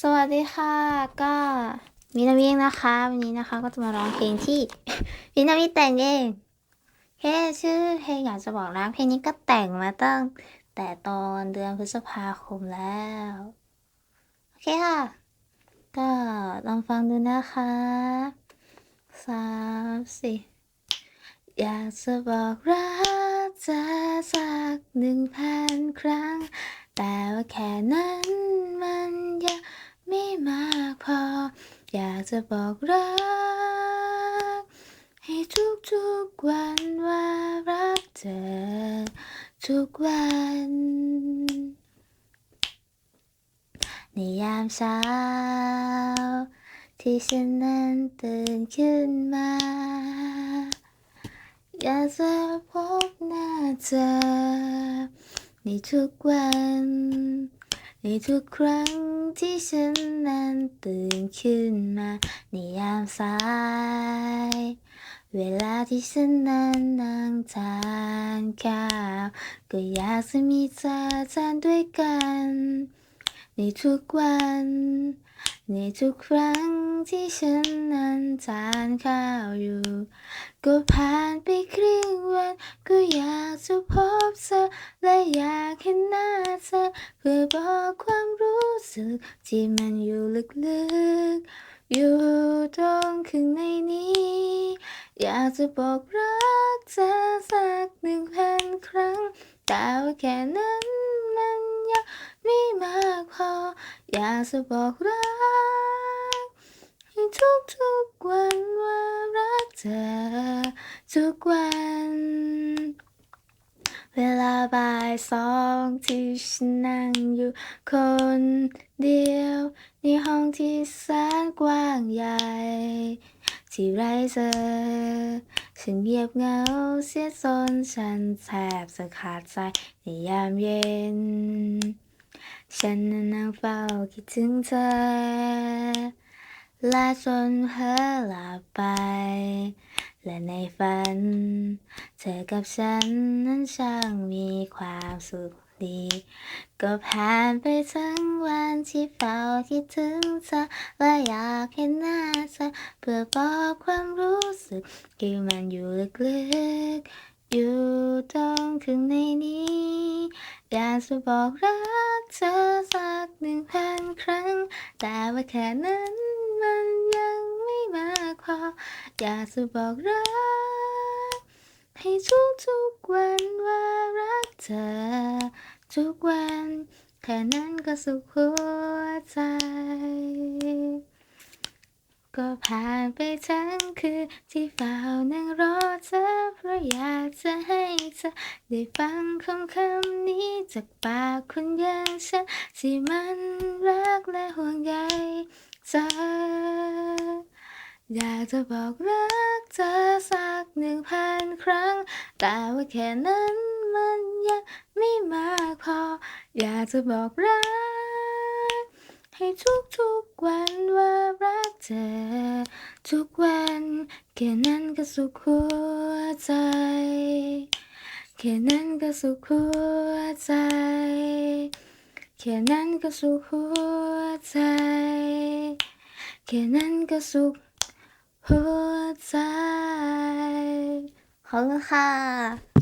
สวัสดีค่ะก็มินามิเองนะคะวันนี้นะคะก็จะมาร้องเพลงที่ มินามิแต่งเองเฮ้ชื่อเพลงอยากจะบอกรักเพลงนี้ก็แต่งมาตั้ง แต่ตอนเดือนพฤษภาคมแล้วโอเคค่ะ ก็ลองฟังดูนะคะสามสี่อยากจะบอกรักเธอสักหนึ่งพันครั้ง แต่ว่าแค่นั้น ไม่มากพอ อยากจะบอกรัก ให้ทุกๆวันว่ารักเธอ ทุกวัน ในยามเช้า ที่ฉันนั้นตื่นขึ้นมา อยากจะพบหน้าเธอในทุกวัน ในทุกครั้ง ที่ฉันนั้นตื่นขึ้นมาในยามสาย เวลาที่ฉันนั้นนั่งทานข้าวก็อยากจะมีเธอทานด้วยกัน ในทุกวัน ในทุกครั้งที่ฉันนั้นทานข้าวอยู่ ก็ผ่านไปครึ่งวัน ก็อยากจะพบเธอและอยากเห็นหน้าเธอเพื่อบอกความรู้ สึกที่มันอยู่ลึกๆ อยู่ตรงข้างในนี้ อยากจะบอกรักเธอสักหนึ่งพันครั้ง แต่ว่าแค่นั้นมันยังไม่มากพอ อยากจะบอกรักให้ทุกๆวันว่ารักเธอทุกวัน เวลาบ่ายสองที่ฉันนั่งอยู่คนเดียวในห้องที่แสนกว้างใหญ่ ที่ไรเธอฉันเงียบเหงาเสียจนฉันแทบจะขาดใจในยามเย็น ฉันนั่งเฝ้าคิดถึงเธอและจนเผลอหลับไป และในฝัน เธอกับฉันนั้นช่างมีความสุขดี ก็ผ่านไปทั้งวันที่เฝ้าคิดถึงเธอและอยากเห็นหน้าเธอเพื่อบอกความรู้สึกที่มันอยู่ลึกๆอยู่ตรงข้างในนี้อยากจะบอกรักเธอสักหนึ่งพันครั้ง แต่ว่าแค่นั้นมันยัง มากพออยากจะบอกรัก ให้ทุกๆวันว่ารักเธอ ทุกวันแค่นั้นก็สุขหัวใจ ก็ผ่านไปทั้งคืนที่เฝ้านั่งรอเธอ เพราะอยากจะให้เธอ ได้ฟังคำคำนี้จากปากคนอย่างฉันที่มันรักและห่วงใยเธอ อยากจะบอกรักเธอสักหนึ่งพันครั้ง แต่ว่าแค่นั้นมันยังไม่มากพอ อยากจะบอกรัก ให้ทุกๆวันว่ารักเธอ ทุกวันแค่นั้นก็สุขหัวใจ แค่นั้นก็สุขหัวใจ แค่นั้นก็สุขหัวใจแค่นั้นก็สุข หัวใจขอบคุณค่ะ